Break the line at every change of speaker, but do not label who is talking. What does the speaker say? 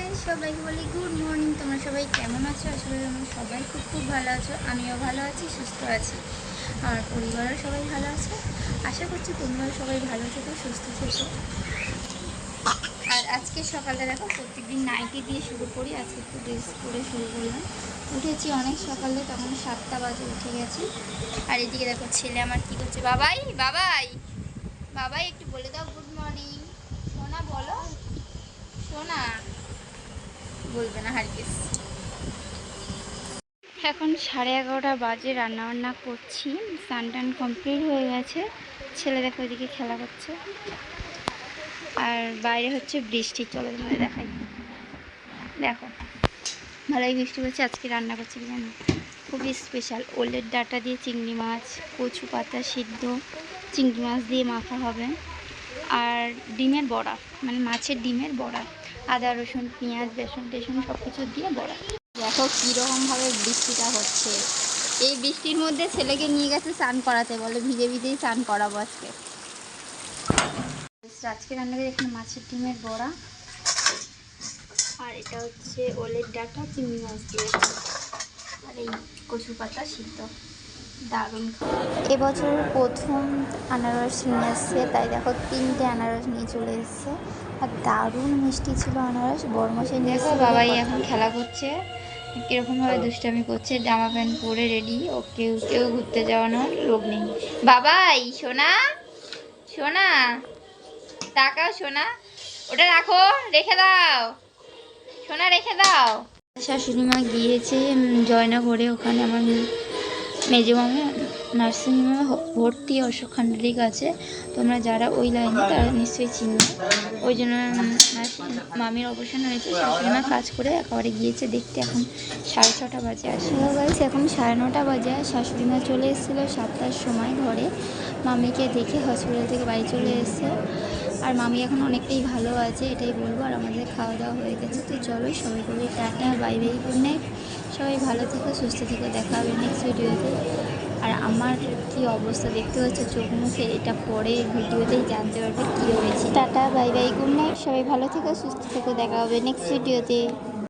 Guys সবাইকে বলি good morning. তোমরা সবাই কেমন আছো? আসলে তোমরা সবাই খুব খুব ভালো আছো, আমিও ভালো আছি, সুস্থ আছি। আমার পরিবারও সবাই ভালো আছে। আশা করছি তোমরাও সবাই ভালো থেকো, সুস্থ থেকো। আর আজকে সকালে দেখো, প্রত্যেকদিন নাইটি দিয়ে শুরু করি। আজকে একটু ড্রেস করে শুরু করলাম। উঠেছি অনেক সকালে, তখন সাতটা বাজে উঠে গেছি। আর এদিকে দেখো, ছেলে আমার কী করছে? বাবাই বাবাই! বাবাই, একটু বলে দাও গুড মর্নিং। সোনা, বলো। সোনা। বলবে না হারকিস এখন সাড়ে এগারোটা বাজে রান্না বান্না করছি। স্নান টান কমপ্লিট হয়ে গেছে। ছেলে দেখো ওইদিকে খেলা করছে। আর বাইরে হচ্ছে বৃষ্টি। চলে তোমাদের দেখাই। দেখো, ভালোই বৃষ্টি হচ্ছে আজকে রান্না করছি কি জানো? খুবই স্পেশাল ওলের ডাটা দিয়ে চিংড়ি মাছ, কচু পাতা সিদ্ধ। চিংড়ি মাছ দিয়ে মাখা হবে। আর ডিমের বড়া মানে মাছের ডিমের বড়া। আদা, রসুন, পেঁয়াজ, বেসন টেসন সব কিছু দিয়ে বড়া। দেখো কীরকমভাবে বৃষ্টিটা হচ্ছে। এই বৃষ্টির মধ্যে ছেলেকে নিয়ে গেছে স্নান করাতে। বলে ভিজে ভিজেই স্নান করাবো আজকে। আজকে রান্না করে এখানে মাছের ডিমের বড়া। আর এটা হচ্ছে ওলের ডাটা, চিংড়ি মাছ দিয়ে। আর এই কচু পাতা সিদ্ধ। দারুণ এবছর প্রথম আনারস নিয়ে এসছে তাই দেখো তিনটে আনারস নিয়ে চলে এসছে। আর দারুণ মিষ্টি ছিল আনারস বরমসে নিয়ে দেখো বাবাই এখন খেলা করছে। কীরকমভাবে দুষ্টামি করছে জামা প্যান্ট পরে রেডি ও কেউ কেউ ঘুরতে যাওয়ানোর লোক নেই। বাবাই সোনা সোনা তাকাও সোনা ওটা রাখো রেখে দাও। সোনা রেখে দাও। শাশুড়ি মা গিয়েছে জয়না করে ওখানে আমার মেজো মামা নার্সিংহোমে ভর্তি অশোক খান্ডারিক আছে। তোমরা যারা ওই লাইনে, তারা নিশ্চয়ই চিনবে। ওই জন্য মামির অপারেশন হয়েছে, শাশুড়িমা কাজ করে একেবারে গিয়েছে দেখতে। এখন সাড়ে ছটা বাজে আসে বাজে এখন সাড়ে নটা বাজে। শাশুড়ি মা চলে এসেছিল সাতটার সময় ঘরে। মামিকে দেখে হসপিটাল থেকে বাড়ি চলে এসেছে। আর মামি এখন অনেকটাই ভালো আছে, এটাই বলব। আর আমাদের খাওয়া দাওয়া হয়ে গেছে। তো চলো সবাই বলি tata bye bye good night সবাই ভালো থেকো, সুস্থ থেকো, দেখা হবে নেক্সট ভিডিওতে আর আমার কি অবস্থা দেখতে হচ্ছে চোখ মুখে এটা পরে ভিডিওতেই জানতে পারবে কী হয়েছে। Tata bye bye good night সবাই ভালো থেকো, সুস্থ থেকো, দেখা হবে নেক্সট ভিডিওতে